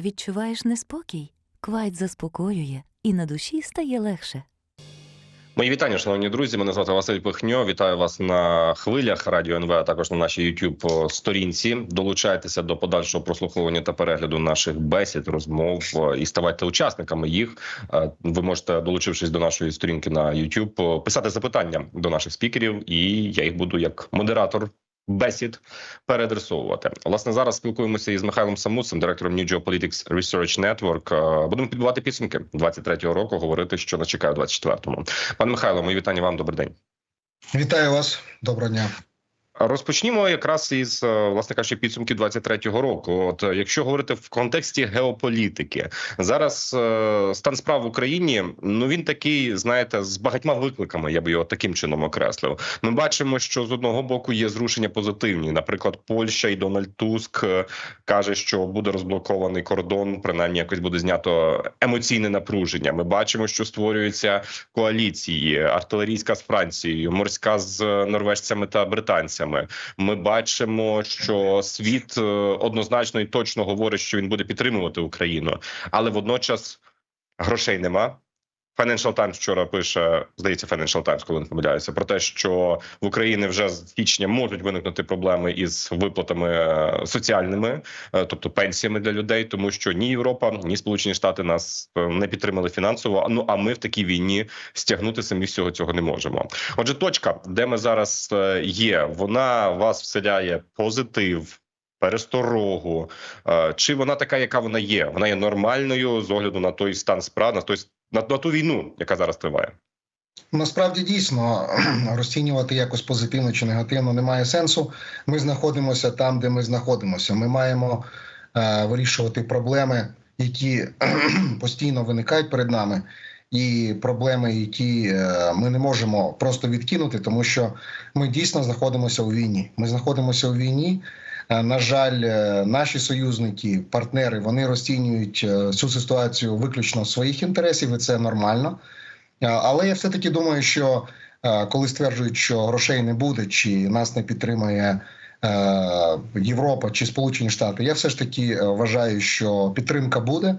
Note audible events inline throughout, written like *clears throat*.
Відчуваєш неспокій? Квайт заспокоює, і на душі стає легше. Мої вітання, шановні друзі. Мене звати Василь Пихньо. Вітаю вас на хвилях радіо НВ, а також на нашій youtube сторінці. Долучайтеся до подальшого прослуховування та перегляду наших бесід, розмов е, і ставайте учасниками їх. Е, Ви можете, долучившись до нашої сторінки на YouTube, писати запитання до наших спікерів, і я їх буду як модератор. Бесід переадресовувати. Власне, зараз спілкуємося із Михайлом Самусом, директором New Geopolitics Research Network. Е, Будемо підбивати підсумки 23-го року. Говорити, що нас чекає у 24-му. Пане Михайло, мої вітання вам. Добрий день. Вітаю вас, доброго дня. Розпочнімо якраз із е, власне кажучи, підсумки 23-го року. От е, якщо говорити в контексті геополітики, зараз е, стан справ в Україні ну він такий, знаєте, з багатьма викликами. Я би його таким чином окреслив. Ми бачимо, що з одного боку є зрушення позитивні. Наприклад, Польща і Дональд Туск е, каже, що буде розблокований кордон, принаймні якось буде знято емоційне напруження. Ми бачимо, що створюються коаліції: артилерійська з Францією, морська з норвежцями та британцями. Ми бачимо, що світ е, однозначно і точно говорить, що він буде підтримувати Україну, але водночас грошей нема. Financial Times вчора пише, здається, Financial Times, коли не помиляюся, про те, що в Україні вже з січня можуть виникнути проблеми із виплатами е, соціальними, е, тобто пенсіями для людей, тому що ні Європа, ні Сполучені Штати нас е, не підтримали фінансово. Ну а ми в такій війні стягнути самі всього цього не можемо. Отже, точка, де ми зараз є, вона вас вселяє позитив. Пересторогу, чи вона така, яка вона є? Вона є нормальною з огляду на той стан справ, на той на, на ту війну, яка зараз триває. Насправді дійсно *clears throat* розцінювати якось позитивно чи негативно немає сенсу. Ми знаходимося там, де ми знаходимося. Ми маємо е, вирішувати проблеми, які *clears throat* постійно виникають перед нами, і проблеми, які е, ми не можемо просто відкинути, тому що ми дійсно знаходимося у війні. Ми знаходимося у війні. На жаль, е, наші союзники, партнери, вони розцінюють е, цю ситуацію виключно своїх інтересів, і це нормально. Але я все таки думаю, що е, коли стверджують, що грошей не буде, чи нас не підтримує е, Європа чи Сполучені Штати, я все ж таки вважаю, що підтримка буде.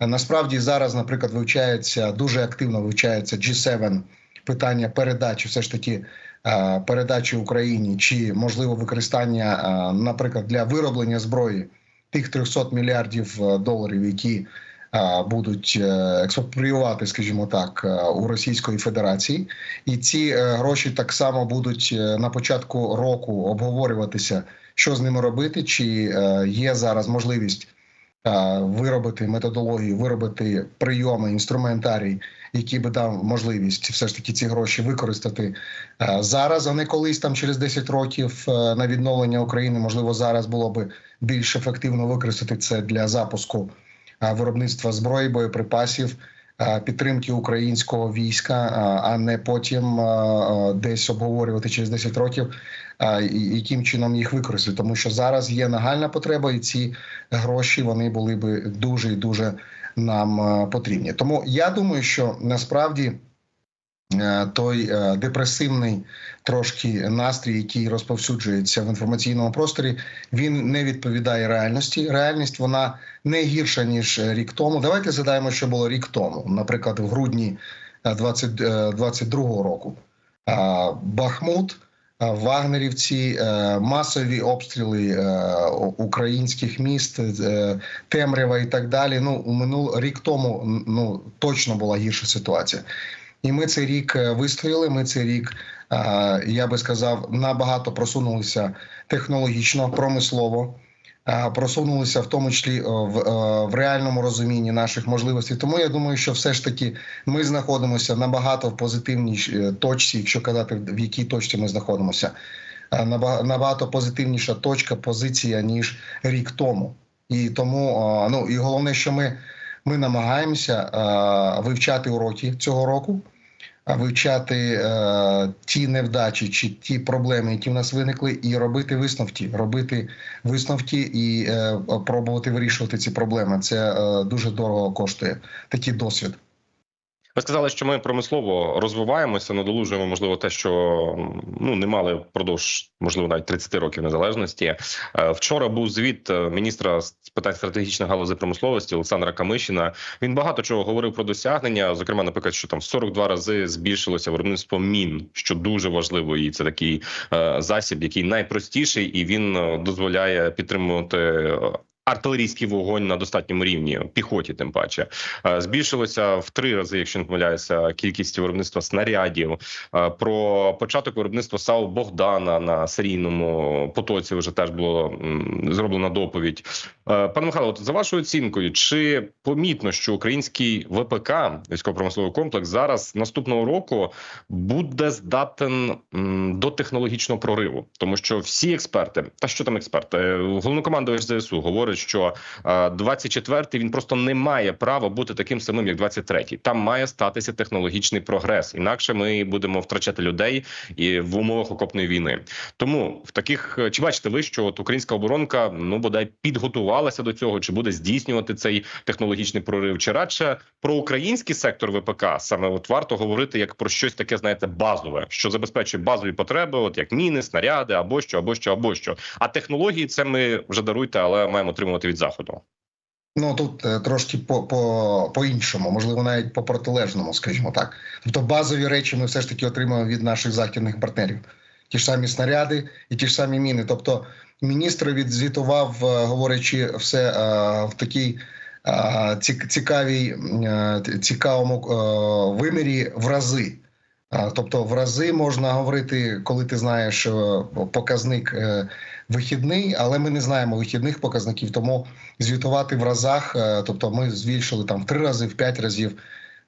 Насправді зараз, наприклад, вивчається дуже активно вивчається G7 питання передачі, все ж таки передачі Україні, чи можливо використання, е, наприклад, для вироблення зброї тих 300 мільярдів е, доларів, які е, будуть е, експропріювати, скажімо так, е, у Російської Федерації, і ці е, гроші так само будуть е, на початку року обговорюватися, що з ними робити, чи е, є зараз можливість е, виробити методологію, виробити прийоми, інструментарій, які би дав можливість все ж таки ці гроші використати е, зараз, а не колись там через 10 років е, на відновлення України. Можливо, зараз було би більш ефективно використати це для запуску е, виробництва зброї, боєприпасів, е, підтримки українського війська, е, а не потім е, е, десь обговорювати через 10 років, е, яким чином їх використати. Тому що зараз є нагальна потреба, і ці гроші вони були би дуже і дуже нам е, потрібні. Тому я думаю, що насправді. Е, Той е, депресивний трошки настрій, який розповсюджується в інформаційному просторі, він не відповідає реальності. Реальність вона не гірша ніж рік тому. Давайте згадаємо, що було рік тому, наприклад, в грудні 2022 року. Бахмут, Вагнерівці, е, масові обстріли е, українських міст, е, темрява і так далі. Ну, у минул рік тому ну точно була гірша ситуація. І ми цей рік е, вистояли. Ми цей рік, е, я би сказав, набагато просунулися технологічно, промислово. е, Просунулися в тому числі в, в реальному розумінні наших можливостей. Тому я думаю, що все ж таки ми знаходимося набагато в позитивній точці, якщо казати в якій точці ми знаходимося. Набагато позитивніша точка, позиція ніж рік тому. І тому ну і головне, що ми, ми намагаємося е, вивчати уроки цього року, а вивчати е, ті невдачі чи ті проблеми, які в нас виникли, і робити висновки, робити висновки і е, пробувати вирішувати ці проблеми. Це е, дуже дорого коштує такий досвід. Ви сказали, що ми промислово розвиваємося, надолужуємо, можливо, те, що ну не мали впродовж, можливо, навіть 30 років незалежності. Е, Вчора був звіт е, міністра з питань стратегічних галузей промисловості Олександра Камишина. Він багато чого говорив про досягнення. Зокрема, наприклад, що там в 42 рази збільшилося виробництво мін, що дуже важливо, і це такий е, засіб, який найпростіший, і він дозволяє підтримувати. Артилерійський вогонь на достатньому рівні піхоті, тим паче Е, збільшилося в три рази, якщо не помиляюся, кількість виробництва снарядів. Е, Про початок виробництва САУ Богдана на серійному потоці вже теж було зроблена доповідь. Е, Пане Михайло, за вашою оцінкою, чи помітно, що український ВПК військово-промисловий комплекс зараз наступного року буде здатен до технологічного прориву, тому що всі експерти, та що там експерти, головнокомандувач ЗСУ говорить, що е, 24-й він просто не має права бути таким самим, як 23-й. Там має статися технологічний прогрес. Інакше ми будемо втрачати людей і в умовах окопної війни. Тому в таких е, чи бачите ви, що от українська оборонка ну бодай підготувалася до цього, чи буде здійснювати цей технологічний прорив, чи радше про український сектор ВПК саме от варто говорити як про щось таке, знаєте, базове, що забезпечує базові потреби, от як міни, снаряди або що, або що, або що. А технології це ми вже даруйте, але маємо отримувати від заходу. Ну тут е, трошки по, іншому, можливо, навіть по протилежному, скажімо так. Тобто базові речі ми все ж таки отримуємо від наших західних партнерів. Ті ж самі снаряди і ті ж самі міни. Тобто, міністр відзвітував, е, говорячи все е, в такій цікавій, цікавому вимірі в рази. Тобто, в рази можна говорити, коли ти знаєш показник вихідний, але ми не знаємо вихідних показників, тому звітувати в разах, е, тобто ми збільшили там в три рази, в п'ять разів.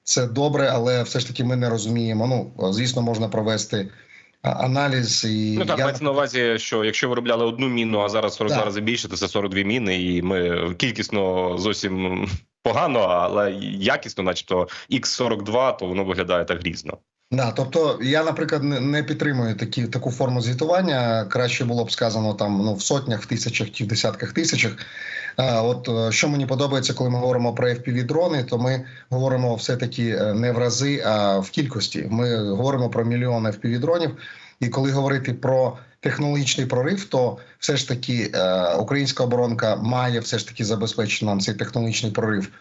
Це добре, але все ж таки ми не розуміємо. Ну звісно, можна провести аналіз і Ну так я- мається на увазі, що якщо виробляли одну міну, а зараз 42 Так. рази більше, то це 42 міни, і ми кількісно зовсім погано, але якісно, начебто, X42, то воно виглядає так грізно. Да, тобто я, наприклад, не, підтримую такі таку форму звітування. Краще було б сказано там ну в сотнях, в тисячах чи в десятках тисячах. А, от е, що мені подобається, коли ми говоримо про fpv дрони, то ми говоримо все таки е, не в рази, а в кількості. Ми говоримо про мільйони fpv дронів. І коли говорити про технологічний прорив, то все ж таки е, українська оборонка має все ж таки забезпечити нам цей технологічний прорив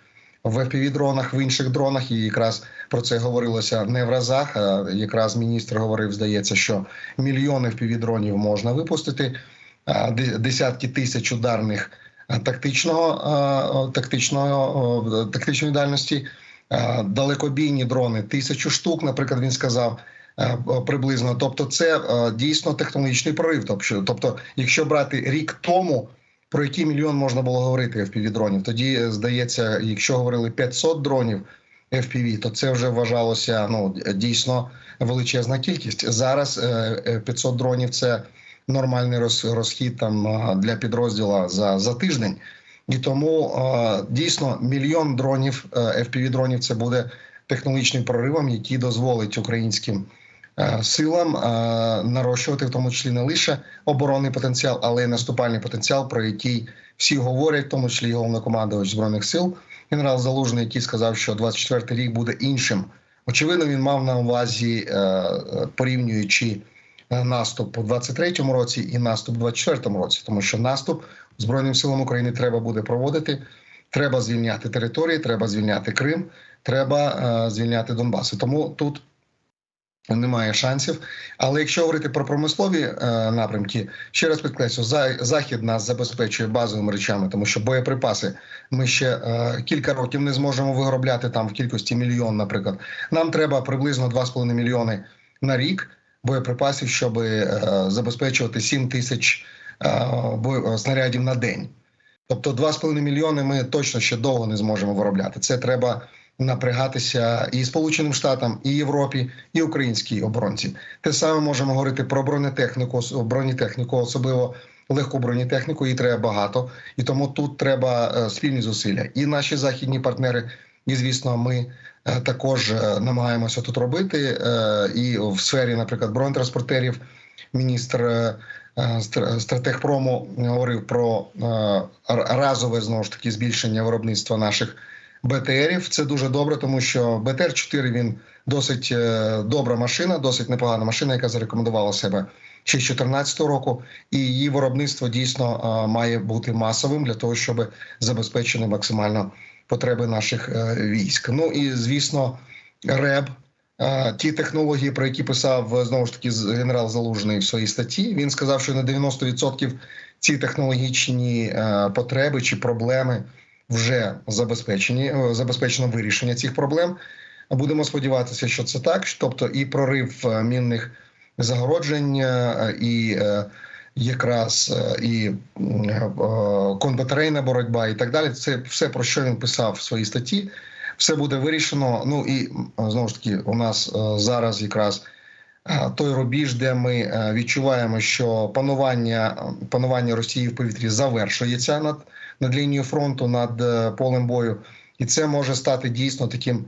в fpv дронах, в інших дронах, і якраз про це говорилося не в разах. А якраз міністр говорив, здається, що мільйони fpv дронів можна випустити, де- десятки тисяч ударних тактичного тактичного тактичної дальності, далекобійні дрони тисячу штук. Наприклад, він сказав. Приблизно, тобто, це дійсно технологічний прорив. Тобто, тобто, якщо брати рік тому, про який мільйон можна було говорити FPV дронів, тоді здається, якщо говорили 500 дронів, FPV, то це вже вважалося ну дійсно величезна кількість. Зараз е, е, 500 дронів це нормальний роз- розхід там для підрозділу за, за тиждень. І тому дійсно мільйон дронів е, FPV дронів це буде технологічним проривом, який дозволить українським е, силам е, нарощувати в тому числі не лише оборонний потенціал, але й наступальний потенціал, про який всі говорять, в тому числі головнокомандувач збройних сил генерал Залужний, який сказав, що 24-й рік буде іншим. Очевидно, він мав на увазі, е, е, порівнюючи е, наступ у 23-му році і наступ у 24-му році, тому що наступ збройним силам України треба буде проводити. Треба звільняти території, треба звільняти Крим, треба е, звільняти Донбас. І Тому тут немає шансів. Але якщо говорити про промислові е, напрямки, ще раз підкреслю, за, захід нас забезпечує базовими речами, тому що боєприпаси ми ще е, кілька років не зможемо виробляти там в кількості мільйон, наприклад. Нам треба приблизно 2,5 мільйони на рік боєприпасів, щоб е, забезпечувати 7 тисяч е, бо- снарядів на день. Тобто 2,5 мільйони ми точно ще довго не зможемо виробляти. Це треба напрягатися і Сполученим Штатам, і Європі, і українській оборонці. Те саме можемо говорити про бронетехніку, бронетехніку, особливо легку бронетехніку, її треба багато. І тому тут треба е, спільні зусилля. І наші західні партнери, і звісно, ми е, також е, намагаємося тут робити. І в сфері, наприклад, бронетранспортерів, міністр. стратегпрому говорив про разове знову ж таки збільшення виробництва наших БТРів. Це дуже добре, тому що БТР-4 він досить е, добра машина, досить непогана машина, яка зарекомендувала себе ще з 2014 року, і її виробництво дійсно е, має бути масовим для того, щоб забезпечити максимально потреби наших е, військ. Ну і звісно, РЕБ. Ті технології, про які писав знову ж таки генерал Залужний в своїй статті, він сказав, що на 90% ці технологічні потреби чи проблеми вже забезпечені, е, забезпечено вирішення цих проблем. Будемо сподіватися, що це так. Тобто, і прорив е, мінних загороджень, е, і якраз і контрбатарейна боротьба, і так далі. Це все про що він писав в своїй статті. Все буде вирішено. Ну і знову ж таки, у нас зараз якраз той рубіж, де ми е, відчуваємо, що панування панування Росії в повітрі завершується над, над лінією фронту, над е, полем бою, і це може стати дійсно таким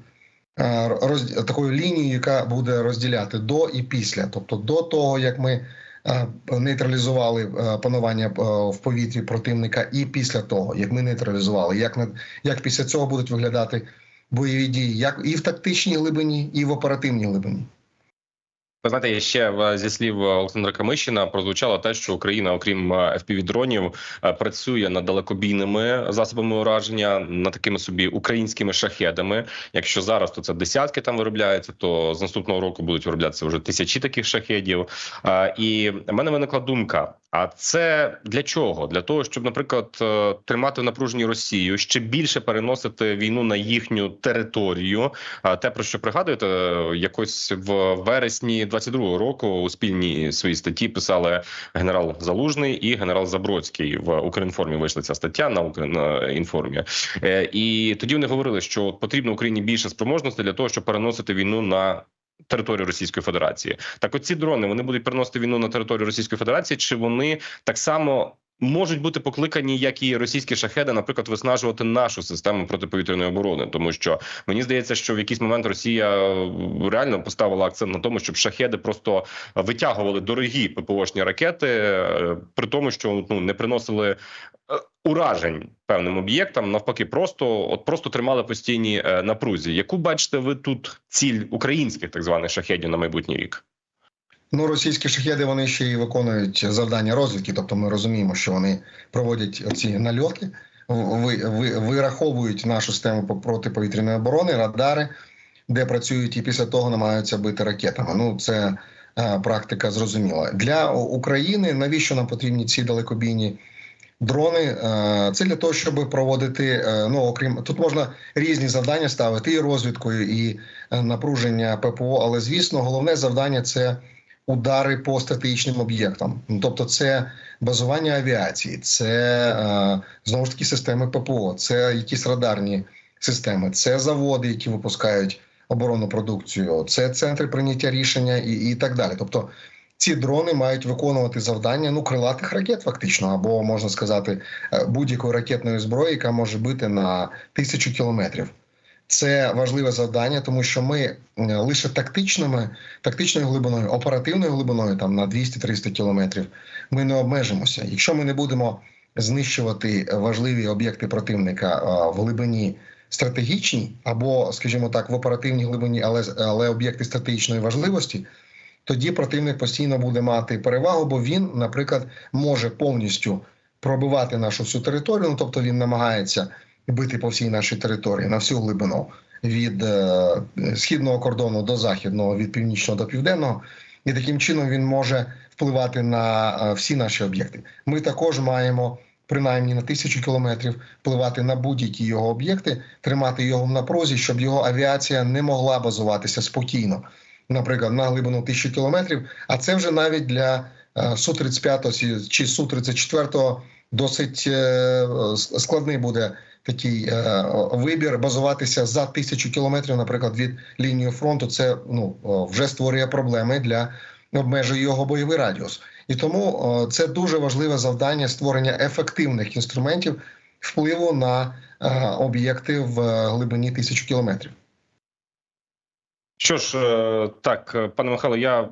е, роз, такою лінією, яка буде розділяти до і після, тобто до того, як ми е, нейтралізували е, панування е, в повітрі противника, і після того, як ми нейтралізували, як як після цього будуть виглядати бойові дії, як і в тактичній глибині, і в оперативній глибині. Ви знаєте, ще в- зі слів Олександра Камишина прозвучало те, що Україна, окрім fpv дронів, е, працює над далекобійними засобами ураження, над такими собі українськими шахедами. Якщо зараз то це десятки там виробляються, то з наступного року будуть вироблятися вже тисячі таких шахедів. Е, І в мене виникла думка: а це для чого? Для того, щоб, наприклад, е, тримати в напруженні Росію, ще більше переносити війну на їхню територію. А те, про що пригадуєте, якось в вересні 22-го року у спільній своїй статті писали генерал Залужний і генерал Забродський в Укрінформі. Вийшла ця стаття на Укрінформі. Е, І тоді вони говорили, що потрібно Україні більше спроможності для того, щоб переносити війну на. Територію Російської Федерації. Так, оці дрони вони будуть переносити війну на територію Російської Федерації, чи вони так само можуть бути покликані, як і російські шахеди, наприклад, виснажувати нашу систему протиповітряної оборони, тому що мені здається, що в якийсь момент Росія е, реально поставила акцент на тому, щоб шахеди просто витягували дорогі ППОшні ракети, е, при тому, що ну не приносили е, уражень певним об'єктам, навпаки, просто от просто тримали постійні напрузі. Яку бачите ви тут ціль українських так званих шахедів на майбутній рік? Ну, російські шахеди вони ще й виконують завдання розвідки, тобто ми розуміємо, що вони проводять ці нальоти, ви, ви, вираховують нашу систему протиповітряної оборони, радари, де працюють і після того намагаються бити ракетами. Ну, це е, практика зрозуміла. Для України навіщо нам потрібні ці далекобійні дрони? Е, це для того, щоб проводити, е, ну окрім тут можна різні завдання ставити і розвідкою, і е, напруження ППО, але звісно, головне завдання це удари по стратегічним об'єктам. Ну, Тобто, це базування авіації, це е, знову ж таки системи ППО, це якісь радарні системи, це заводи, які випускають оборонну продукцію, це центри прийняття рішення і, і так далі. Тобто. Ці дрони мають виконувати завдання ну крилатих ракет, фактично, або можна сказати, е, будь-якої ракетної зброї, яка може бити на тисячу кілометрів. Це важливе завдання, тому що ми е, лише тактичними, тактичною глибиною, оперативною глибиною, там на 200-300 кілометрів, ми не обмежимося. Якщо ми не будемо знищувати важливі об'єкти противника в глибині стратегічній, або, скажімо так, в оперативній глибині, але але об'єкти стратегічної важливості, тоді противник постійно буде мати перевагу, бо він, наприклад, може повністю пробивати нашу всю територію. Ну тобто він намагається бити по всій нашій території на всю глибину від е, східного кордону до західного, від північного до південного, і таким чином він може впливати на е, всі наші об'єкти. Ми також маємо. Принаймні на тисячу кілометрів впливати на будь-які його об'єкти, тримати його в напрузі, щоб його авіація не могла базуватися спокійно, наприклад, на глибину тисячі кілометрів. А це вже навіть для е, су 35 чи су 34 досить складний буде такий е, вибір базуватися за тисячу кілометрів, наприклад, від лінії фронту. Це ну вже створює проблеми для обмежує його бойовий радіус, і тому е, це дуже важливе завдання створення ефективних інструментів впливу на е, об'єкти в глибині тисячу кілометрів. Що ж, е, так, е, пане Михайло, я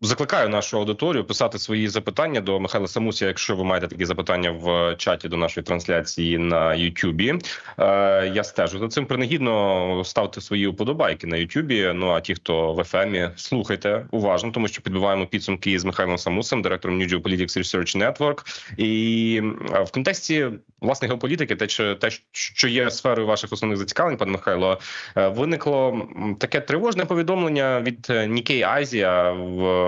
Закликаю нашу аудиторію писати свої запитання до Михайла Самуся, якщо ви маєте такі запитання в чаті до нашої трансляції на Ютубі. Е, я стежу за цим. Принагідно ставте свої уподобайки на Ютубі. Ну а ті, хто в ефемі, слухайте уважно, тому що підбиваємо підсумки з Михайлом Самусем, директором New Geopolitics Research Network. І е, в контексті власне геополітики, те, що те, що є сферою ваших основних зацікавлень, пане Михайло, е, виникло таке тривожне повідомлення від е, Nikkei Азія в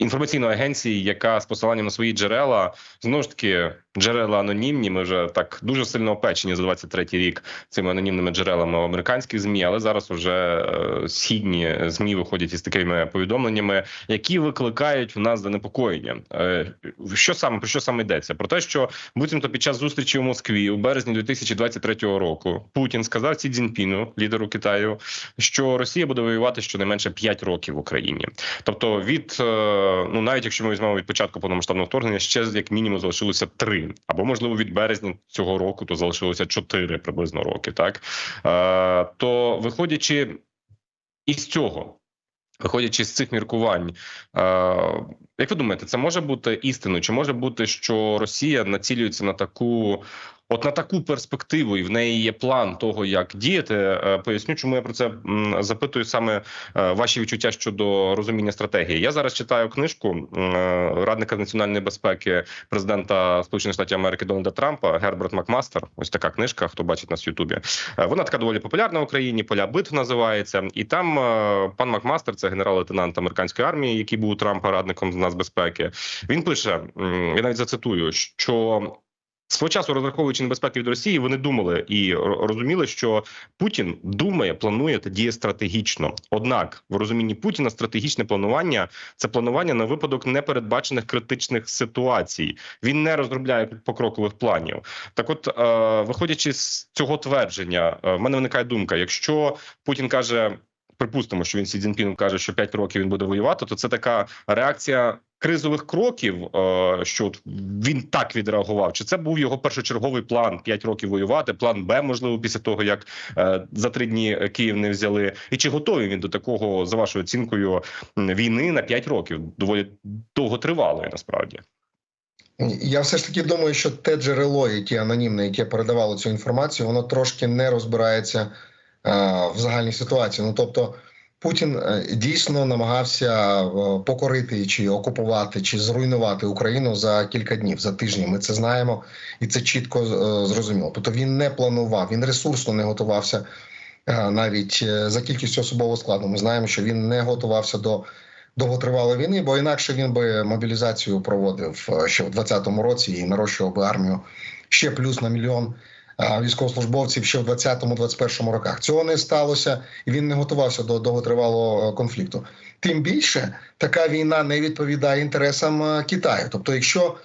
інформаційної агенції, яка з посиланням на свої джерела знову ж таки джерела анонімні. Ми вже так дуже сильно опечені за 23-й рік цими анонімними джерелами в американських змі, але зараз вже е, східні змі виходять із такими повідомленнями, які викликають в нас занепокоєння. Е, що саме про що саме йдеться? Про те, що буцімто під час зустрічі в Москві у березні 2023 року Путін сказав Сі Цзіньпіну, лідеру Китаю, що Росія буде воювати щонайменше 5 років в Україні. Тобто, від е, ну навіть якщо ми візьмемо від початку повномасштабного вторгнення, ще як мінімум залишилося три, або можливо від березня цього року, то залишилося чотири приблизно роки. Так е, то виходячи із цього. Виходячи з цих міркувань, е, як ви думаєте, це може бути істиною? Чи може бути, що Росія націлюється на таку, от на таку перспективу, і в неї є план того, як діяти? Е, Поясню, чому я про це запитую саме е, ваші відчуття щодо розуміння стратегії. Я зараз читаю книжку е, радника національної безпеки президента Сполучених Штатів Америки Дональда Трампа Герберт Макмастер. Ось така книжка. Хто бачить нас в Ютубі? Вона така доволі популярна в Україні. Поля битв називається, і там пан Макмастер, це генерал-лейтенант американської армії, який був у Трампа радником з нацбезпеки. Він пише: я навіть зацитую, що. Свого часу розраховуючи небезпеки від Росії, вони думали і розуміли, що Путін думає, планує та діє стратегічно. Однак, в розумінні Путіна стратегічне планування це планування на випадок непередбачених критичних ситуацій. Він не розробляє покрокових планів. Так, от, е, виходячи з цього твердження, е, в мене виникає думка: якщо Путін каже. Припустимо, що він Сі Цзіньпіну каже, що 5 років він буде воювати, то це така реакція кризових кроків, е, що він так відреагував. Чи це був його першочерговий план 5 років воювати? План Б, можливо, після того як е, за три дні Київ не взяли, і чи готовий він до такого за вашою оцінкою війни на 5 років? Доволі довготривалої насправді. Я все ж таки думаю, що те джерело, яке анонімне, яке передавало цю інформацію, воно трошки не розбирається в загальній ситуації. Ну тобто, Путін е, дійсно намагався е, покорити чи окупувати, чи зруйнувати Україну за кілька днів, за тижні. Ми це знаємо, і це чітко е, зрозуміло. Тобто він не планував, він ресурсно не готувався е, навіть е, за кількістю особового складу. Ми знаємо, що він не готувався до довготривалої війни, бо інакше він би мобілізацію проводив е, ще в 2020 році і нарощував би армію ще плюс на мільйон е, військовослужбовців ще в 2020-2021 роках. Цього не сталося, і він не готувався до довготривалого е, конфлікту. Тим більше така війна не відповідає інтересам е, Китаю. Тобто, якщо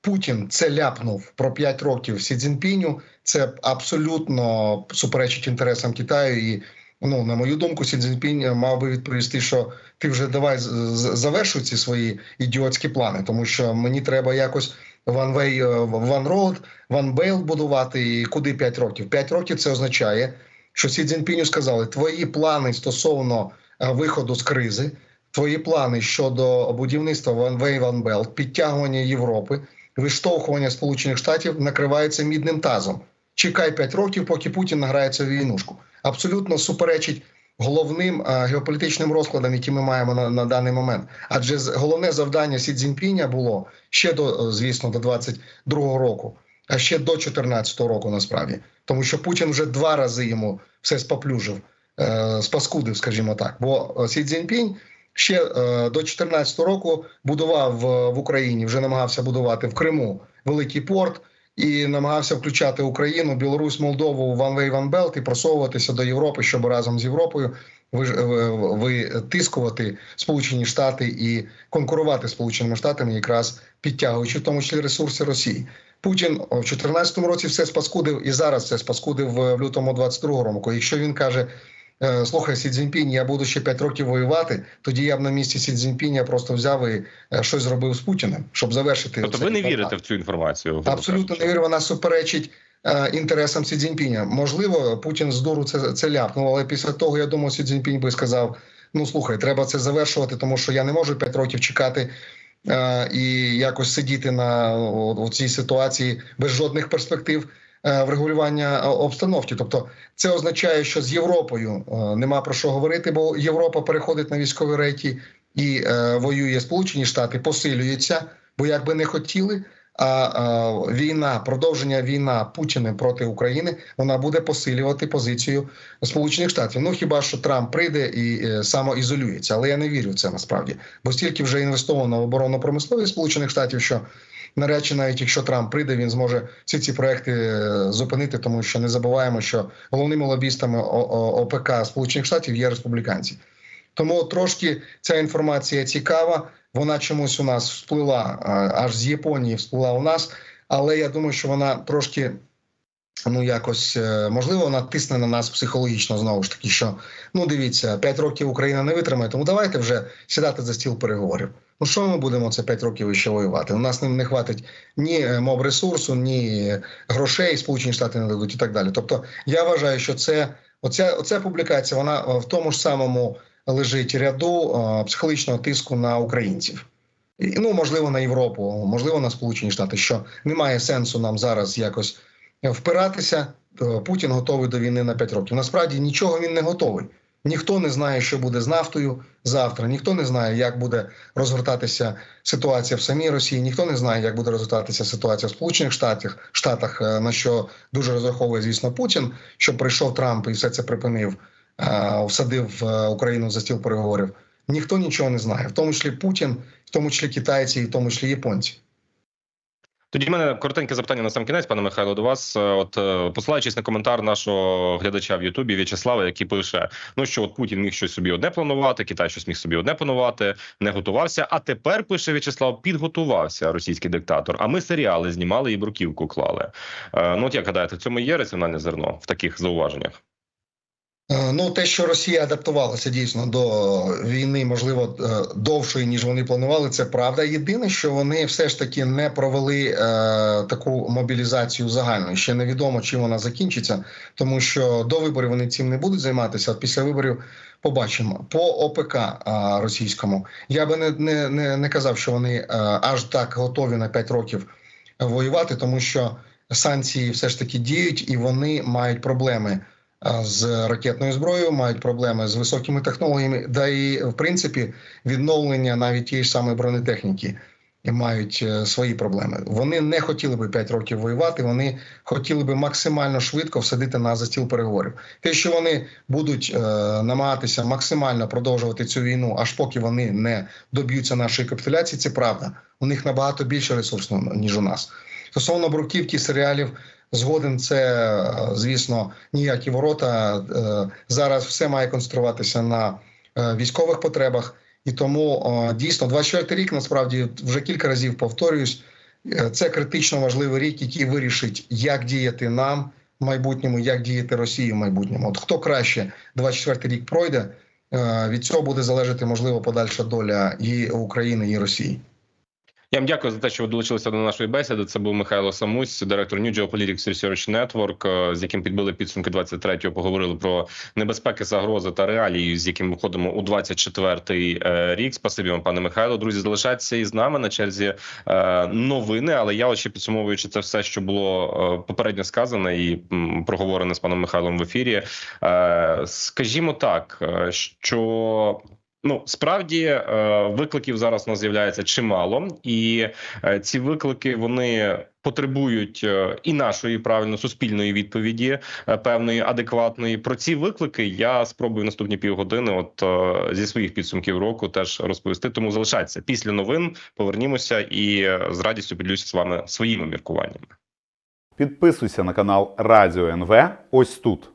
Путін це ляпнув про 5 років Сі Цзіньпіню, це абсолютно суперечить інтересам Китаю і. Ну, на мою думку, Сі Цзіньпінь мав би відповісти, що ти вже давай завершуй ці свої ідіотські плани, тому що мені треба якось one road, one будувати. І куди 5 років? 5 років це означає, що Сі Цзіньпіню сказали: твої плани стосовно е, виходу з кризи, твої плани щодо будівництва one belt, підтягування Європи, виштовхування Сполучених Штатів накриваються мідним тазом. Чекай 5 років, поки Путін награється в війнушку. Абсолютно суперечить головним е, геополітичним розкладам, які ми маємо на, на даний момент. Адже головне завдання Сі Цзіньпіня було ще до, е, звісно, до 22-го року, а ще до 14-го року, насправді, тому що Путін вже два рази йому все споплюжив, е, спаскудив, скажімо так. Бо Сі Цзіньпінь ще до 14-го року будував в Україні, вже намагався будувати в Криму великий порт. І намагався включати Україну, Білорусь, Молдову One Way, One Belt і просовуватися до Європи, щоб разом з Європою ви- витискувати Сполучені Штати і конкурувати Сполученими Штатами, якраз підтягуючи в тому числі ресурси Росії. Путін в 2014 році все спаскудив і зараз все спаскудив в лютому 22 року. Якщо він каже. «Е, Слухай, Сі Цзіньпінь, я буду ще 5 років воювати. Тоді я б на місці Сі Цзіньпіня просто взяв і е, щось зробив з Путіним, щоб завершити. Тобто, ви не контакт. вірите в цю інформацію? Абсолютно не вірю. Вона суперечить е, інтересам Сі Цзіньпіня. Можливо, Путін з дуру це, це ляпнув, але після того я думаю, Сі Цзіньпінь би сказав: Ну слухай, треба це завершувати, тому що я не можу 5 років чекати е, і якось сидіти на о, о цій ситуації без жодних перспектив врегулювання е, обстановки. Тобто, це означає, що з Європою е, нема про що говорити, бо Європа переходить на військові рейки і е, воює Сполучені Штати, посилюється, бо як би не хотіли. А, війна, продовження війна Путіна проти України, вона буде посилювати позицію Сполучених Штатів. Ну хіба що Трамп прийде і е, самоізолюється, але я не вірю в це насправді, бо стільки вже інвестовано в оборонну промисловість Сполучених Штатів, що навряд навіть якщо Трамп прийде, він зможе всі ці проекти е, зупинити, тому що не забуваємо, що головними лобістами ОПК Сполучених Штатів є республіканці. Тому трошки ця інформація цікава. Вона чомусь у нас всплила аж з Японії, всплила у нас, але я думаю, що вона трошки. Ну, якось е, можливо, вона тисне на нас психологічно знову ж таки, що ну дивіться, 5 років Україна не витримає, тому давайте вже сідати за стіл переговорів. Ну що ми будемо це 5 років ще воювати? У нас не, хватить ні е, мов ресурсу, ні грошей, Сполучені Штати не дадуть і так далі. Тобто, я вважаю, що це оця, оця публікація, вона е, в тому ж самому лежить ряду е, психологічного тиску на українців. І, Ну, можливо, на Європу, можливо, на Сполучені Штати, що немає сенсу нам зараз якось впиратися. Е, Путін готовий до війни на 5 років. Насправді нічого він не готовий. Ніхто не знає, що буде з нафтою завтра. Ніхто не знає, як буде розгортатися ситуація в самій Росії. Ніхто не знає, як буде розгортатися ситуація в Сполучених Штатах, Штатах, е, на що дуже розраховує, звісно, Путін, що прийшов Трамп і все це припинив, е, всадив е, Україну за стіл переговорів. Ніхто нічого не знає, в тому числі Путін, в тому числі китайці, і в тому числі японці. Тоді в мене коротеньке запитання на сам кінець, пане Михайло, до вас. Е, От е, посилаючись на коментар нашого глядача в Ютубі В'ячеслава, який пише: ну що от Путін міг щось собі одне планувати, Китай щось міг собі одне планувати, не готувався. А тепер пише В'ячеслав, підготувався російський диктатор. А ми серіали знімали і бруківку клали. Е, Ну от як гадаєте, в цьому є раціональне зерно в таких зауваженнях? Е, Ну, те, що Росія адаптувалася дійсно до війни, можливо, е, довшої ніж вони планували, це правда. Єдине, що вони все ж таки не провели е, таку мобілізацію загальну. Ще невідомо, чим вона закінчиться, тому що до виборів вони цим не будуть займатися. А після виборів побачимо по ОПК е, російському. Я би не, не, не, не казав, що вони е, аж так готові на 5 років воювати, тому що санкції все ж таки діють і вони мають проблеми з ракетною зброєю, мають проблеми з високими технологіями, да і в принципі відновлення навіть тієї ж самої бронетехніки мають е, свої проблеми. Вони не хотіли би 5 років воювати. Вони хотіли би максимально швидко всадити нас за стіл переговорів. Те, що вони будуть е, намагатися максимально продовжувати цю війну, аж поки вони не доб'ються нашої капітуляції, це правда. У них набагато більше ресурсу ніж у нас. Стосовно бруківки серіалів. Згоден, це е, звісно ніякі ворота. Е, Зараз все має концентруватися на е, військових потребах, і тому дійсно 24 рік насправді вже кілька разів повторююсь. Це критично важливий рік, який вирішить, як діяти нам в майбутньому, як діяти Росії в майбутньому. От хто краще 24 рік пройде, від цього буде залежати можливо подальша доля і України, і Росії. Я вам дякую за те, що ви долучилися до нашої бесіди. Це був Михайло Самусь, директор New Geopolitics Research Network, е, з яким підбили підсумки 23-го, Поговорили про небезпеки, загрози та реалії, з яким виходимо у 24-й е, рік. Спасибі вам, пане Михайло. Друзі, залишайтеся із нами на черзі е, новини. Але я ще підсумовуючи це все, що було попередньо сказано і проговорене з паном Михайлом в ефірі. Скажімо так, що Ну, справді е, викликів зараз у нас з'являється чимало, і е, ці виклики вони потребують е, і нашої правильно суспільної відповіді, певної адекватної. Про ці виклики я спробую наступні півгодини, от зі своїх підсумків року, теж розповісти. Тому залишайтеся після новин. Повернімося і з радістю поділюся з вами своїми міркуваннями. Підписуйся на канал Радіо НВ ось тут.